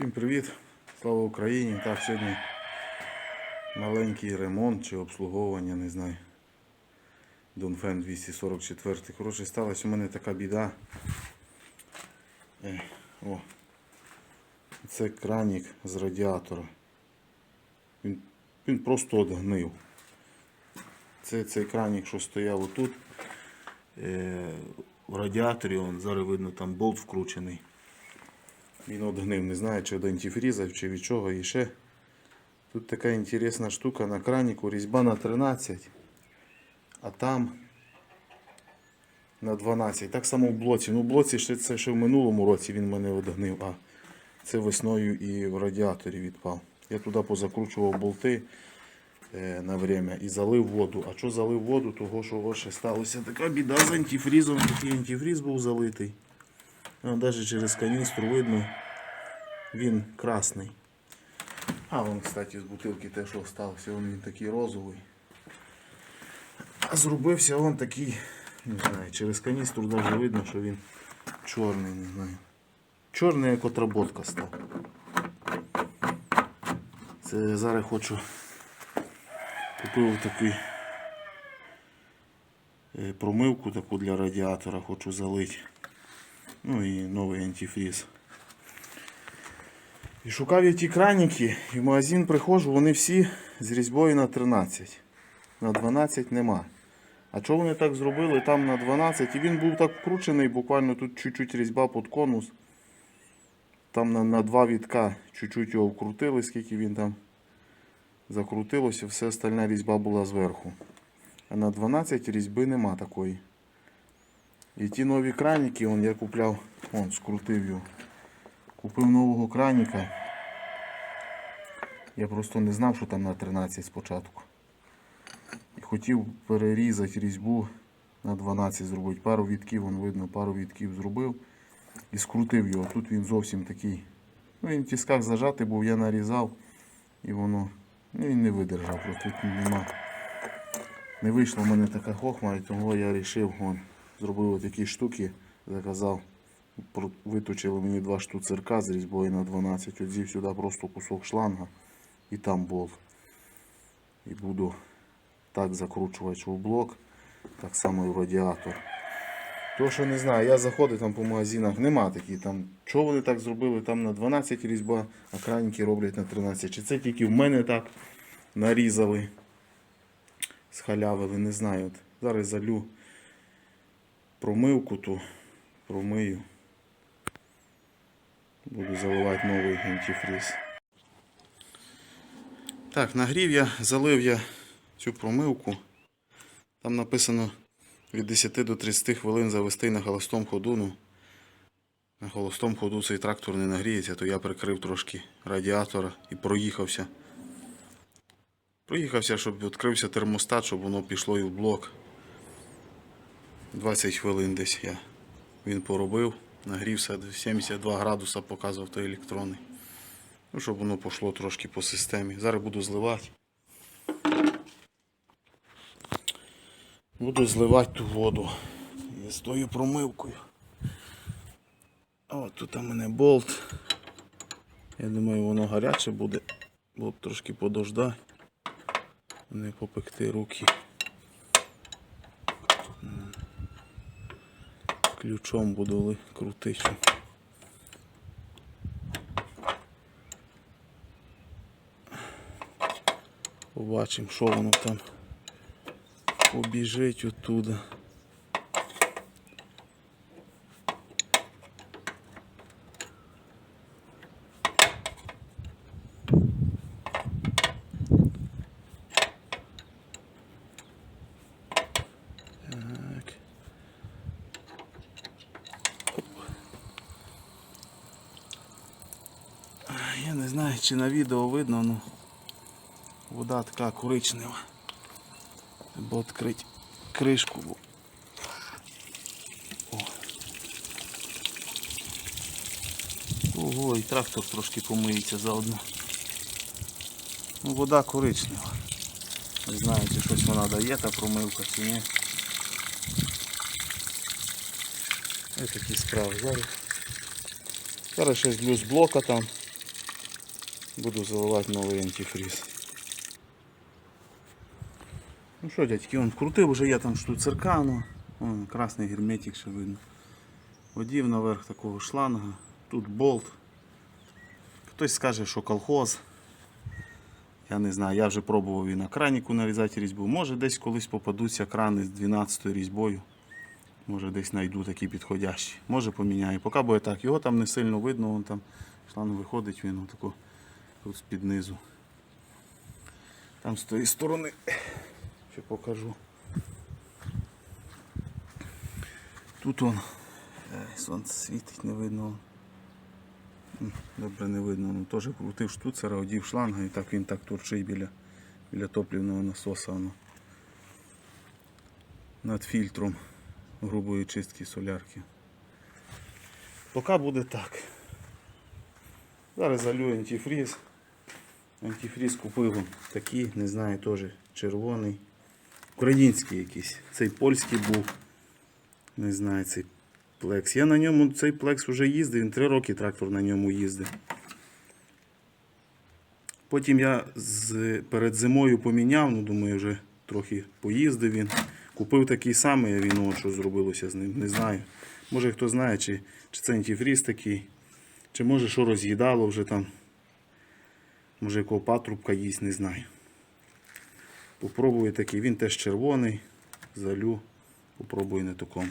Всім привіт! Слава Україні! Так, сьогодні маленький ремонт чи обслуговування, не знаю. Донфен 244. Коротше, сталася у мене така біда. Е, о. Це кранік з радіатора. Він, він просто одгнив. Це цей кранік, що стояв отут. Е, в радіаторі, он, зараз видно, там болт вкручений. Він одгнив, не знаю, чи від антифріза, чи від чого. І ще тут така інтересна штука на краніку, різьба на 13, а там на 12. Так само в блоці. Ну, в блоці ще це ще в минулому році він мене одгнив, а це весною і в радіаторі відпав. Я туди позакручував болти е, на время і залив воду. А що залив воду, того що ще сталося така біда з антифрізом. Такий антифріз був залитий. Навіть через каністру видно, він красний. А вон, кстати, з бутилки те, що вон він такий розовий. А зробився він такий, не знаю, через каністру навіть видно, що він чорний, не знаю. Чорний як отработка став. Це зараз хочу купив такий е, промивку таку для радіатора, хочу залити. Ну і новий антифріз. І шукав я ті краніки, і в магазин приходжу, вони всі з різьбою на 13. На 12 нема. А чого вони так зробили? Там на 12. І він був так вкручений, буквально тут чуть-чуть різьба під конус. Там на, на два вітка чуть-чуть його вкрутили, скільки він там закрутилося, все остальна різьба була зверху. А на 12 різьби нема такої. І ті нові краніки, он я купляв, он, скрутив його. Купив нового краніка. Я просто не знав, що там на 13 спочатку. І хотів перерізати різьбу на 12 зробити. Пару відків, вон видно, пару відків зробив і скрутив його. Тут він зовсім такий. Ну, він в тисках зажатий був, я нарізав і воно. Ну, він не видержав, тут нема. Не вийшла в мене така хохма, і тому я вирішив, вон, зробив такі штуки, заказав. Виточили мені два штуцерка з різьбою на 12. От зів сюди просто кусок шланга і там болт. І буду так закручувати в блок, так само і в радіатор. То, що не знаю, я заходив там по магазинах, нема такі там. Чого вони так зробили? Там на 12 різьба, а краники роблять на 13. Чи це тільки в мене так нарізали, схалявили, не знаю. Зараз залю промивку ту, промию. Буду заливати новий антифріз. Так, нагрів я, залив я цю промивку. Там написано від 10 до 30 хвилин завести на холостому ходу. Ну, на холостому ходу цей трактор не нагріється, то я прикрив трошки радіатора і проїхався. Проїхався, щоб відкрився термостат, щоб воно пішло і в блок. 20 хвилин десь я. Він поробив, нагрівся 72 градуса, показував той електронний. Ну, щоб воно пішло трошки по системі. Зараз буду зливати. Буду зливати ту воду з тою промивкою. О, тут у мене болт. Я думаю, воно гаряче буде. Було б трошки подождати. Не попекти руки. Ключом буду ли- крутити. Побачимо, що воно там побіжить оттуда. Я не знаю, чи на відео видно, ну вода така коричнева. Треба відкрити кришку. О. Ого, і трактор трошки помиється заодно. Ну, вода коричнева. Не знаю, чи щось вона дає, та промивка чи ні. Ось такі справи. Зараз. Зараз ще з блока там. Буду заливати новий антифріз. Ну що, дядьки, он крутив вже я там штуцерка, ну, вон, красний герметик ще видно. Водів наверх такого шланга, тут болт. Хтось скаже, що колхоз. Я не знаю, я вже пробував і на краніку нарізати різьбу. Може десь колись попадуться крани з 12 різьбою. Може десь знайду такі підходящі. Може поміняю. Поки буде так. Його там не сильно видно, вон там шланг виходить, він отако тут з-під низу. Там з тої сторони. Ще покажу. Тут он. Е, Сонце світить, не видно. Добре не видно, ну теж крутив штуцера, одів шланга і так він так турчить біля, біля топлівного насоса. Воно. Над фільтром грубої чистки солярки. Поки буде так. Зараз залю антифріз. Антифріз купив такий, не знаю, теж червоний. Український якийсь. Цей польський був. Не знаю, цей плекс. Я на ньому цей плекс вже їздив, він три роки трактор на ньому їздив. Потім я з, перед зимою поміняв, ну думаю, вже трохи поїздив він. Купив такий самий, а він от що зробилося з ним, не знаю. Може хто знає, чи, чи це антифріз такий, чи може що роз'їдало вже там. Може якого патрубка їсть, не знаю. Попробую такий, він теж червоний, залю, попробую на такому.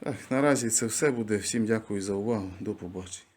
Так, наразі це все буде. Всім дякую за увагу. До побачення.